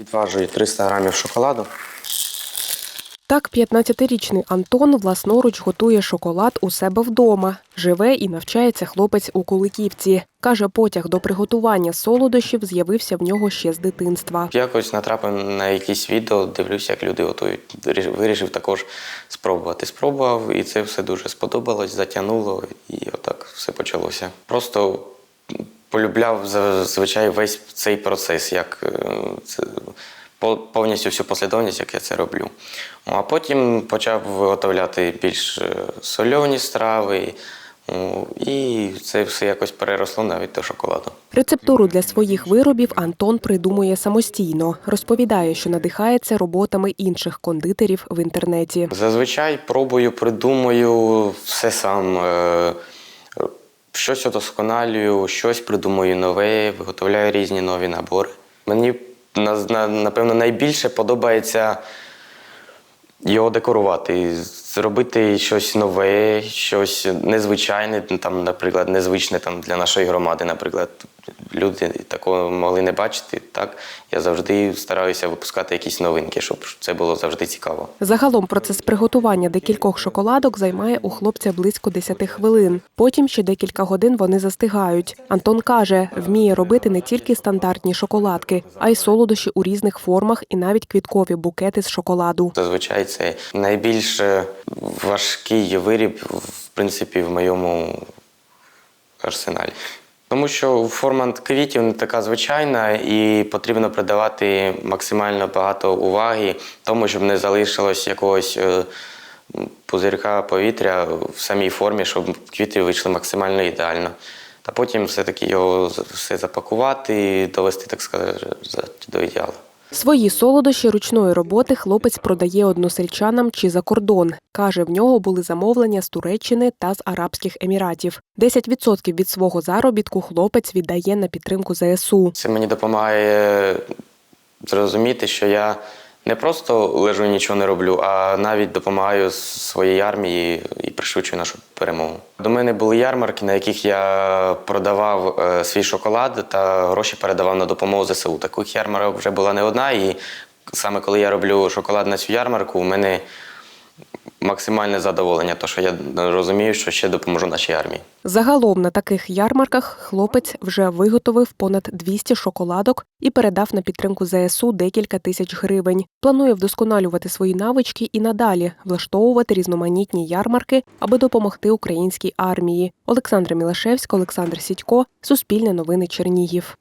Відважую 300 грамів шоколаду. Так, 15-річний Антон власноруч готує шоколад у себе вдома. Живе і навчається хлопець у Куликівці. Каже, потяг до приготування солодощів з'явився в нього ще з дитинства. Якось натрапив на якісь відео, дивлюся, як люди готують. Вирішив також спробувати. Спробував, і це все дуже сподобалось, затягнуло, і отак все почалося. Просто полюбляв зазвичай весь цей процес, як е, це, по- повністю всю послідовність, як я це роблю. Ну, А потім почав виготовляти більш е, сольоні страви, ну, і це все якось переросло навіть до шоколаду. Рецептуру для своїх виробів Антон придумує самостійно. Розповідає, що надихається роботами інших кондитерів в інтернеті. Зазвичай пробую, придумую все сам. Щось удосконалюю, щось придумую нове, виготовляю різні нові набори. Мені на- на- напевно найбільше подобається його декорувати, зробити щось нове, щось незвичайне, там, наприклад, незвичне там, для нашої громади. Наприклад, люди такого могли не бачити. Так я завжди стараюся випускати якісь новинки, щоб це було завжди цікаво. Загалом процес приготування декількох шоколадок займає у хлопця близько 10 хвилин. Потім ще декілька годин вони застигають. Антон каже, вміє робити не тільки стандартні шоколадки, а й солодощі у різних формах і навіть квіткові букети з шоколаду. Зазвичай це найбільш е, важкий виріб, в принципі, в моєму арсеналі. Тому що форма квітів не така звичайна, і потрібно придавати максимально багато уваги тому, щоб не залишилось якогось е, пузирка повітря в самій формі, щоб квіти вийшли максимально ідеально. Та потім все-таки його все запакувати і довести, так сказати, до ідеалу. Свої солодощі ручної роботи хлопець продає односельчанам чи за кордон. Каже, в нього були замовлення з Туреччини та з Арабських Еміратів. 10% від свого заробітку хлопець віддає на підтримку ЗСУ. Це мені допомагає зрозуміти, що я не просто лежу і нічого не роблю, а навіть допомагаю своїй армії і пришвидшую нашу перемогу. До мене були ярмарки, на яких я продавав е, свій шоколад та гроші передавав на допомогу ЗСУ. Таких ярмарок вже була не одна, і саме коли я роблю шоколад на цю ярмарку, у мене максимальне задоволення, тому що я розумію, що ще допоможу нашій армії. Загалом на таких ярмарках хлопець вже виготовив понад 200 шоколадок і передав на підтримку ЗСУ декілька тисяч гривень. Планує вдосконалювати свої навички і надалі влаштовувати різноманітні ярмарки, аби допомогти українській армії. Олександра Мілашевська, Олександр Сідько, Суспільне новини Чернігів.